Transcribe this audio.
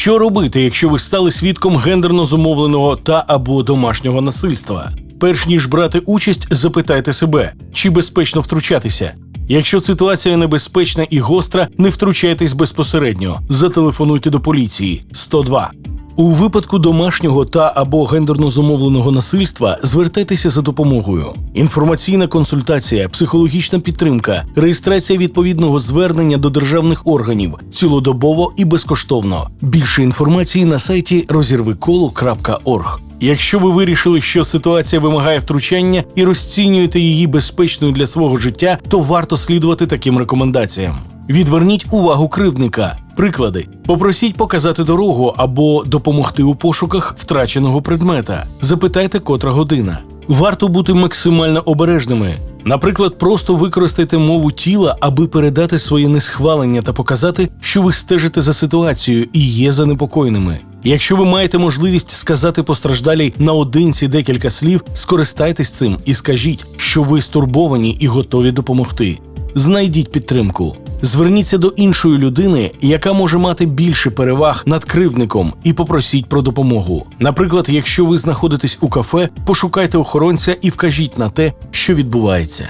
Що робити, якщо ви стали свідком гендерно зумовленого та або домашнього насильства? Перш ніж брати участь, запитайте себе, чи безпечно втручатися. Якщо ситуація небезпечна і гостра, не втручайтесь безпосередньо. Зателефонуйте до поліції 102. У випадку домашнього та або гендерно зумовленого насильства звертайтеся за допомогою. Інформаційна консультація, психологічна підтримка, реєстрація відповідного звернення до державних органів цілодобово і безкоштовно. Більше інформації на сайті розірвиколо.орг. Якщо ви вирішили, що ситуація вимагає втручання і розцінюєте її безпечною для свого життя, то варто слідувати таким рекомендаціям. Відверніть увагу кривдника. Приклади: попросіть показати дорогу або допомогти у пошуках втраченого предмета. Запитайте, котра година. Варто бути максимально обережними. Наприклад, просто використайте мову тіла, аби передати своє несхвалення та показати, що ви стежите за ситуацією і є занепокоєними. Якщо ви маєте можливість сказати постраждалій наодинці декілька слів, скористайтесь цим і скажіть, що ви стурбовані і готові допомогти. Знайдіть підтримку. Зверніться до іншої людини, яка може мати більше переваг над кривдником, і попросіть про допомогу. Наприклад, якщо ви знаходитесь у кафе, пошукайте охоронця і вкажіть на те, що відбувається.